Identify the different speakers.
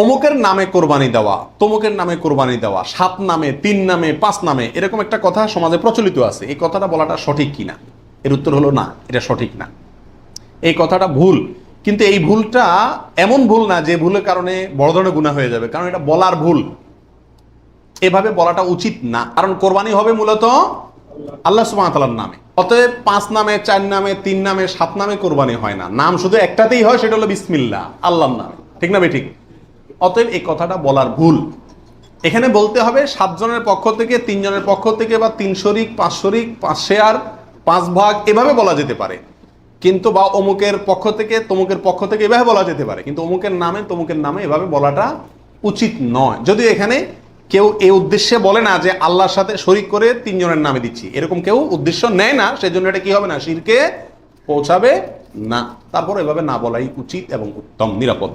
Speaker 1: অমুকের নামে কোরবানি দেওয়া, তমুকের নামে কোরবানি দেওয়া, সাত নামে, তিন নামে, পাঁচ নামে, এরকম একটা কথা সমাজে প্রচলিত আছে। এই কথাটা বলাটা সঠিক কিনা এর উত্তর হলো না, এটা সঠিক না। এই কথাটা ভুল, কিন্তু এই ভুলটা এমন ভুল না যে ভুলের কারণে বড় ধরনের গুণা হয়ে যাবে, কারণ এটা বলার ভুল। এভাবে বলাটা উচিত না, কারণ কোরবানি হবে মূলত আল্লাহ সুবাহতালার নামে। অতএব পাঁচ নামে, চার নামে, তিন নামে, সাত নামে কোরবানি হয় না। নাম শুধু একটাতেই হয়, সেটা হলো বিসমিল্লা আল্লাহর নামে। ঠিক না বে ঠিক? অতএব এই কথাটা বলার ভুল। এখানে বলতে হবে সাতজনের পক্ষ থেকে, তিনজনের পক্ষ থেকে বা তিন শরিক, পাঁচ শরিক, পাঁচ শেয়ার, পাঁচ ভাগ, এভাবে বলা যেতে পারে। কিন্তু বা অমুকের পক্ষ থেকে, তমুকের পক্ষ থেকে এভাবে বলা যেতে পারে। কিন্তু অমুকের নামে, তমুকের নামে এভাবে বলাটা উচিত নয়। যদি এখানে কেউ এই উদ্দেশ্যে বলে না যে আল্লাহর সাথে শরিক করে তিনজনের নামে দিচ্ছি। এরকম কেউ উদ্দেশ্য নেয় না, সেজন্য এটা কি হবে না? শিরকে পৌঁছাবে না। তারপর এভাবে না বলাই উচিত এবং উত্তম, নিরাপদ।